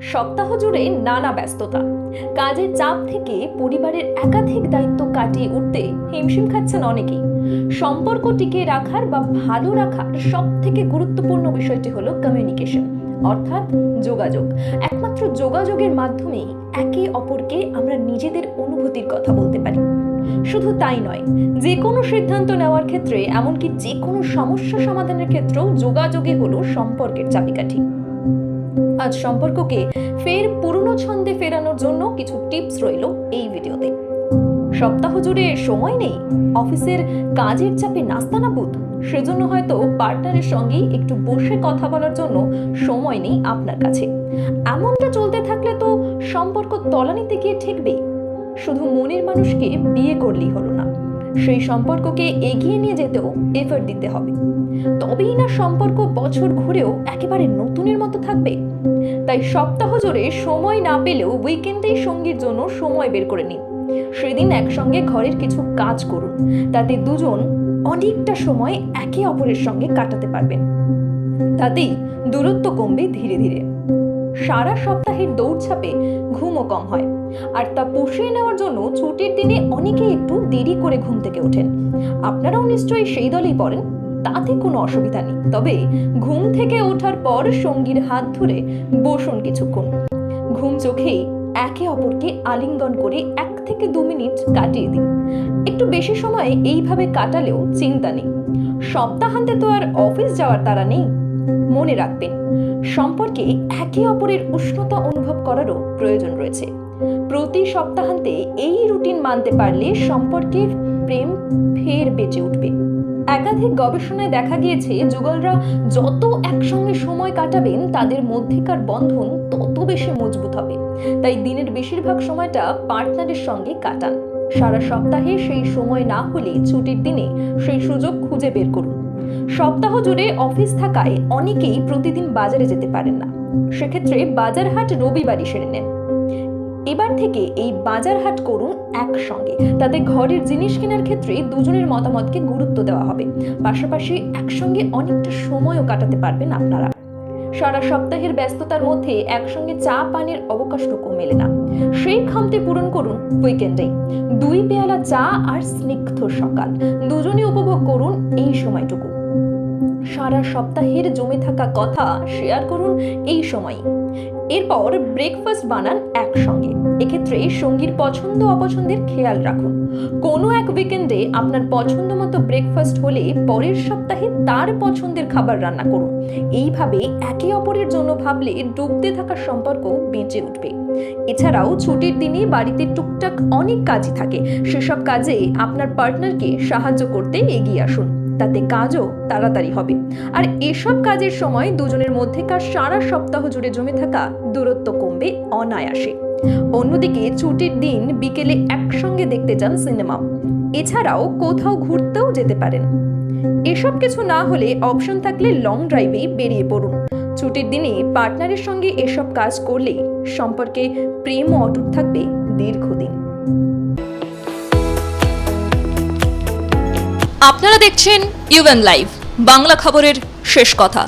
সপ্তাহ জুড়ে নানা ব্যস্ততা। কাজের চাপ থেকে পরিবারের একাধিক দায়িত্ব কাটিয়ে উঠতে হিমশিম খাচ্ছেন অনেকেই। সম্পর্ক টিকিয়ে রাখার বা ভালো রাখার সব থেকে গুরুত্বপূর্ণ বিষয়টি হলো কমিউনিকেশন অর্থাৎ যোগাযোগ। একমাত্র যোগাযোগের মাধ্যমেই একে অপরকে আমরা নিজেদের অনুভূতির কথা বলতে পারি। শুধু তাই নয় যে কোনো সিদ্ধান্ত নেওয়ার ক্ষেত্রে, এমনকি যে কোনো সমস্যা সমাধানের ক্ষেত্রেও যোগাযোগে হলো সম্পর্কের চাবিকাঠি। আজ সম্পর্ককে ফের পুরনো ছন্দে ফেরানোর জন্য কিছু টিপস রইল এই ভিডিওতে। সপ্তাহ জুড়ে সময় নেই, অফিসের কাজের চাপে নাস্তানাবুদ, সেজন্য হয়তো পার্টনারের সঙ্গে একটু বসে কথা বলার জন্য সময় নেই আপনার কাছে। এমনটা চলতে থাকলে তো সম্পর্ক তলানিতে গিয়ে ঠেকবেই। শুধু মনের মানুষকে বিয়ে করলেই হলো না। সেই সম্পর্ককে এগিয়ে নিয়ে যেতেও এফার্ট দিতে হবে। তবেই না সম্পর্ক বছর ঘুরেও একেবারে নতুনের মতো থাকবে। তাই সপ্তাহ জোরে সময় না পেলেও উইকেন্ডেই সঙ্গীর জন্য সময় বের করে নিন। সেদিন একসঙ্গে ঘরের কিছু কাজ করুন। তাতে দুজন অনেকটা সময় একে অপরের সঙ্গে কাটাতে পারবেন। তাতেই দূরত্ব কমবে ধীরে ধীরে। সারা সপ্তাহের দৌড়ছাপে ঘুমও কম হয়। আর তা পুষিয়ে নেওয়ার জন্য ছুটির দিনে অনেকেই একটু দেরি করে ঘুম থেকে ওঠেন। আপনারাও নিশ্চয়ই সেই দলেই পড়েন, তাতে কোনো অসুবিধা নেই। তবে ঘুম থেকে ওঠার পর সঙ্গীর হাত ধরে বসুন কিছুক্ষণ। ঘুম চোখেই একে অপরকে আলিঙ্গন করে এক থেকে দু মিনিট কাটিয়ে দিন। একটু বেশি সময় এইভাবে কাটালেও চিন্তা নেই। সপ্তাহান্তে তো আর অফিস যাওয়ার তারা নেই। মনে রাখবেন, সম্পর্কে একে অপরের উষ্ণতা অনুভব করারও প্রয়োজন রয়েছে। প্রতি সপ্তাহান্তে এই রুটিন মানতে পারলে সম্পর্কের প্রেম ফের বেঁচে উঠবে। একাধিক গবেষণায় দেখা গিয়েছে, যুগলরা যত একসঙ্গে সময় কাটাবেন, তাদের মধ্যেকার বন্ধন তত বেশি মজবুত হবে। তাই দিনের বেশিরভাগ সময়টা পার্টনারের সঙ্গে কাটান। সারা সপ্তাহে সেই সময় না হলে ছুটির দিনে সেই সুযোগ খুঁজে বের করুন। সপ্তাহ জুড়ে অফিস থাকায় অনেকেই প্রতিদিন বাজারে যেতে পারেন না। সেক্ষেত্রে বাজার হাট রবিবারই সেরে নেন। এবার থেকে এই বাজার হাট করুন একসঙ্গে। তাতে ঘরের জিনিস কেনার ক্ষেত্রে দুজনের মতামতকে গুরুত্ব দেওয়া হবে। পাশাপাশি একসঙ্গে অনেকটা সময়ও কাটাতে পারবেন আপনারা। সারা সপ্তাহের ব্যস্ততার মধ্যে একসঙ্গে চা পানের অবকাশটুকু মেলে না। সেই খামতি পূরণ করুন উইকেন্ডে। দুই পেয়ালা চা আর স্নিগ্ধ সকাল। দুজনে উপভোগ করুন এই সময়টুকু। সারা সপ্তাহের জমে থাকা কথা শেয়ার করুন এই সময়। এরপর ব্রেকফাস্ট বানান একসঙ্গে। এক্ষেত্রে সঙ্গীর পছন্দ অপছন্দের খেয়াল রাখুন কোনো এক উইকেন্ডে আপনার পছন্দ মতো ব্রেকফাস্ট হলে পরের সপ্তাহে তার পছন্দের খাবার রান্না করুন। এইভাবে একে অপরের জন্য ভাবলে ডুবতে থাকা সম্পর্ক বেঁচে উঠবে। এছাড়াও ছুটির দিনে বাড়িতে টুকটাক অনেক কাজই থাকে। সেসব কাজে আপনার পার্টনারকে সাহায্য করতে এগিয়ে আসুন। তাতে কাজও তাড়াতাড়ি হবে। আর এসব কাজের সময় দুজনের মধ্যেকার সারা সপ্তাহ জুড়ে জমে থাকা দূরত্ব কমবে অনায়াসে। অন্যদিকে ছুটির দিন বিকেলে একসঙ্গে দেখতে যান সিনেমা। এছাড়াও কোথাও ঘুরতেও যেতে পারেন। এসব কিছু না হলে অপশন থাকলে লং ড্রাইভেই বেরিয়ে পড়ুন। ছুটির দিনে পার্টনারের সঙ্গে এসব কাজ করলে সম্পর্কে প্রেমও অটুট থাকবে দীর্ঘদিন। আপনারা দেখছেন ইউএন লাইভ বাংলা খবরের শেষ কথা।